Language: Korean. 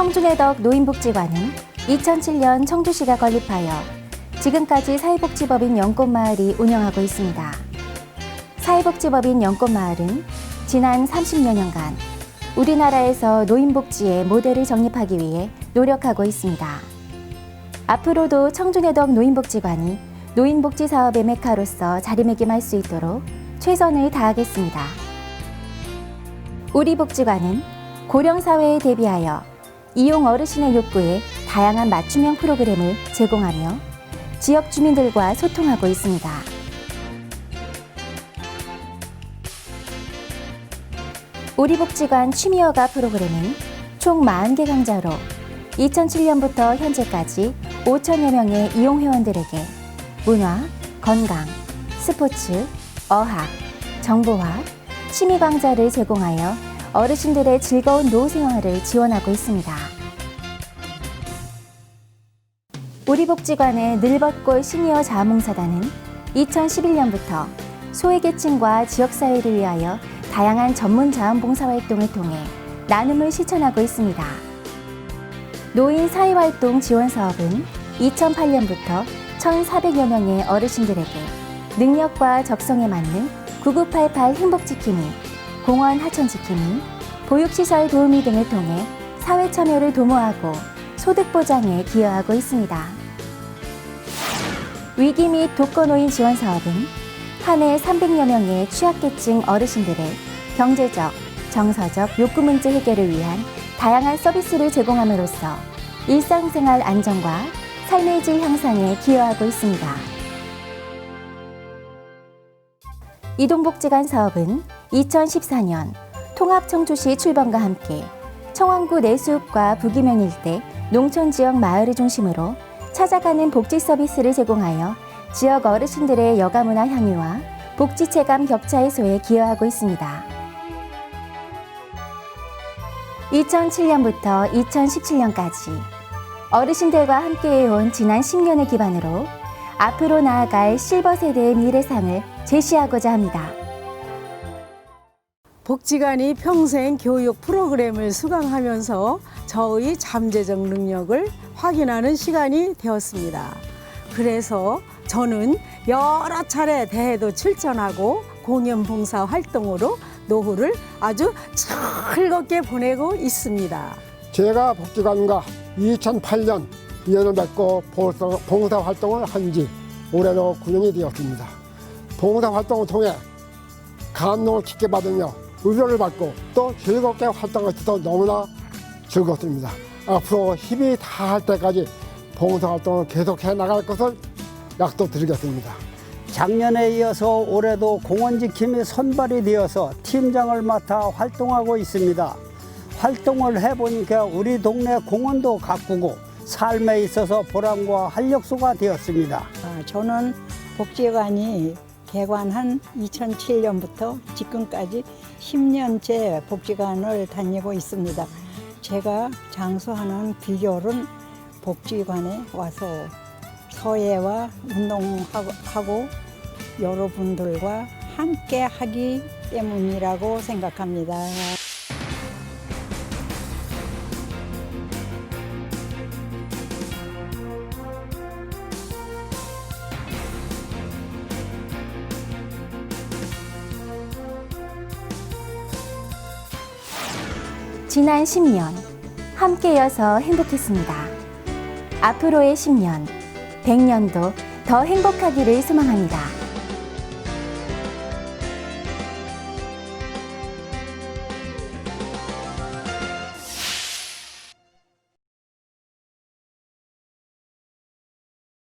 청주의 덕 노인복지관은 2007년 청주시가 건립하여 지금까지 사회복지법인 연꽃마을이 운영하고 있습니다. 사회복지법인 연꽃마을은 지난 30여 년간 우리나라에서 노인복지의 모델을 정립하기 위해 노력하고 있습니다. 앞으로도 청주내덕 노인복지관이 노인복지 사업의 메카로서 자리매김할 수 있도록 최선을 다하겠습니다. 우리 복지관은 고령 사회에 대비하여 이용 어르신의 욕구에 다양한 맞춤형 프로그램을 제공하며 지역 주민들과 소통하고 있습니다. 우리 복지관 취미여가 프로그램은 총 40개 강좌로 2007년부터 현재까지 5천여 명의 이용 회원들에게 문화, 건강, 스포츠, 어학, 정보학, 취미 강좌를 제공하여 어르신들의 즐거운 노후 생활을 지원하고 있습니다. 우리 복지관의 늘벗골 시니어 자원봉사단은 2011년부터 소외계층과 지역사회를 위하여 다양한 전문 자원봉사 활동을 통해 나눔을 실천하고 있습니다. 노인 사회활동 지원 사업은 2008년부터 1,400여 명의 어르신들에게 능력과 적성에 맞는 9988 행복지킴이, 공원 하천지킴이, 보육시설 도우미 등을 통해 사회 참여를 도모하고 소득 보장에 기여하고 있습니다. 위기 및 독거노인 지원 사업은 한 해 300여 명의 취약계층 어르신들의 경제적, 정서적 욕구 문제 해결을 위한 다양한 서비스를 제공함으로써 일상생활 안정과 삶의 질 향상에 기여하고 있습니다. 이동복지관 사업은 2014년 통합청주시 출범과 함께 청원구 내수읍과 부기면 일대 농촌 지역 마을을 중심으로 찾아가는 복지 서비스를 제공하여 지역 어르신들의 여가문화 향유와 복지 체감 격차 해소에 기여하고 있습니다. 2007년부터 2017년까지 어르신들과 함께해온 지난 10년을 기반으로 앞으로 나아갈 실버 세대의 미래상을 제시하고자 합니다. 복지관이 평생 교육 프로그램을 수강하면서 저의 잠재적 능력을 확인하는 시간이 되었습니다. 그래서 저는 여러 차례 대회도 출전하고 공연 봉사 활동으로 노후를 아주 즐겁게 보내고 있습니다. 제가 복지관과 2008년 인연을 맺고 봉사- 봉사활동을 한 지 올해로 9년이 되었습니다. 봉사 활동을 통해 감동을 깊게 받으며 의료를 받고 또 즐겁게 활동할 수 있어서 너무나 즐겁습니다. 앞으로 힘이 다할 때까지 봉사활동을 계속해 나갈 것을 약속드리겠습니다. 작년에 이어서 올해도 공원지킴이 선발이 되어서 팀장을 맡아 활동하고 있습니다. 활동을 해보니까 우리 동네 공원도 가꾸고 삶에 있어서 보람과 활력소가 되었습니다. 아, 저는 복지관이 개관한 2007년부터 지금까지 10년째 복지관을 다니고 있습니다. 제가 장수하는 비결은 복지관에 와서 서예와 운동하고 여러분들과 함께 하기 때문이라고 생각합니다. 지난 10년 함께여서 행복했습니다. 앞으로의 10년, 100년도 더 행복하기를 소망합니다.